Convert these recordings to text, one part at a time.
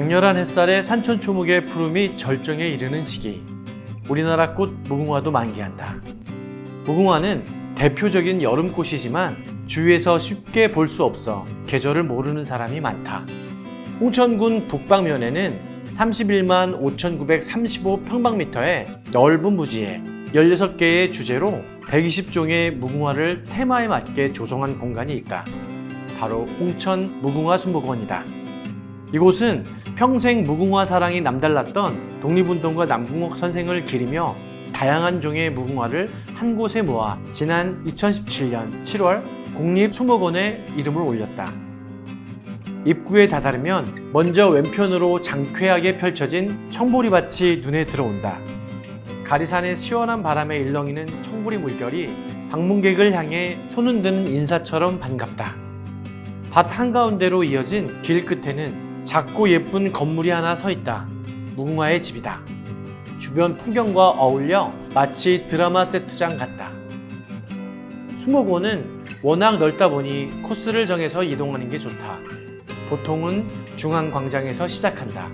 강렬한 햇살에 산천 초목의 푸름이 절정에 이르는 시기. 우리나라 꽃 무궁화도 만개한다. 무궁화는 대표적인 여름꽃이지만 주위에서 쉽게 볼 수 없어 계절을 모르는 사람이 많다. 홍천군 북방면에는 31만 5,935 평방미터의 넓은 부지에 16개의 주제로 120종의 무궁화를 테마에 맞게 조성한 공간이 있다. 바로 홍천 무궁화 순복원이다. 이곳은 평생 무궁화 사랑이 남달랐던 독립운동가 남궁옥 선생을 기리며 다양한 종의 무궁화를 한 곳에 모아 지난 2017년 7월 국립수목원에 이름을 올렸다. 입구에 다다르면 먼저 왼편으로 장쾌하게 펼쳐진 청보리밭이 눈에 들어온다. 가리산의 시원한 바람에 일렁이는 청보리 물결이 방문객을 향해 손흔 드는 인사처럼 반갑다. 밭 한가운데로 이어진 길 끝에는 작고 예쁜 건물이 하나 서 있다. 무궁화의 집이다. 주변 풍경과 어울려 마치 드라마 세트장 같다. 수목원은 워낙 넓다 보니 코스를 정해서 이동하는 게 좋다. 보통은 중앙광장에서 시작한다.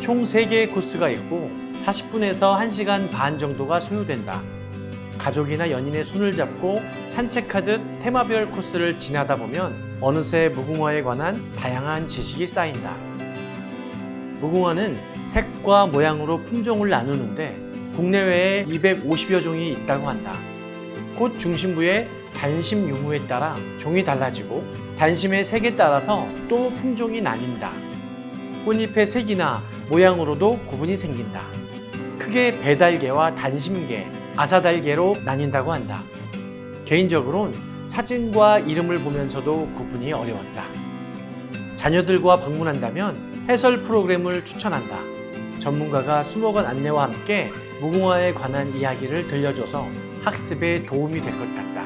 총 3개의 코스가 있고 40분에서 1시간 반 정도가 소요된다. 가족이나 연인의 손을 잡고 산책하듯 테마별 코스를 지나다 보면 어느새 무궁화에 관한 다양한 지식이 쌓인다. 무궁화는 색과 모양으로 품종을 나누는데 국내외에 250여 종이 있다고 한다. 꽃 중심부의 단심 유무에 따라 종이 달라지고 단심의 색에 따라서 또 품종이 나뉜다. 꽃잎의 색이나 모양으로도 구분이 생긴다. 크게 배달개와 단심개, 아사달개로 나뉜다고 한다. 개인적으론 사진과 이름을 보면서도 구분이 어려웠다. 자녀들과 방문한다면 해설 프로그램을 추천한다. 전문가가 수목원 안내와 함께 무궁화에 관한 이야기를 들려줘서 학습에 도움이 될 것 같다.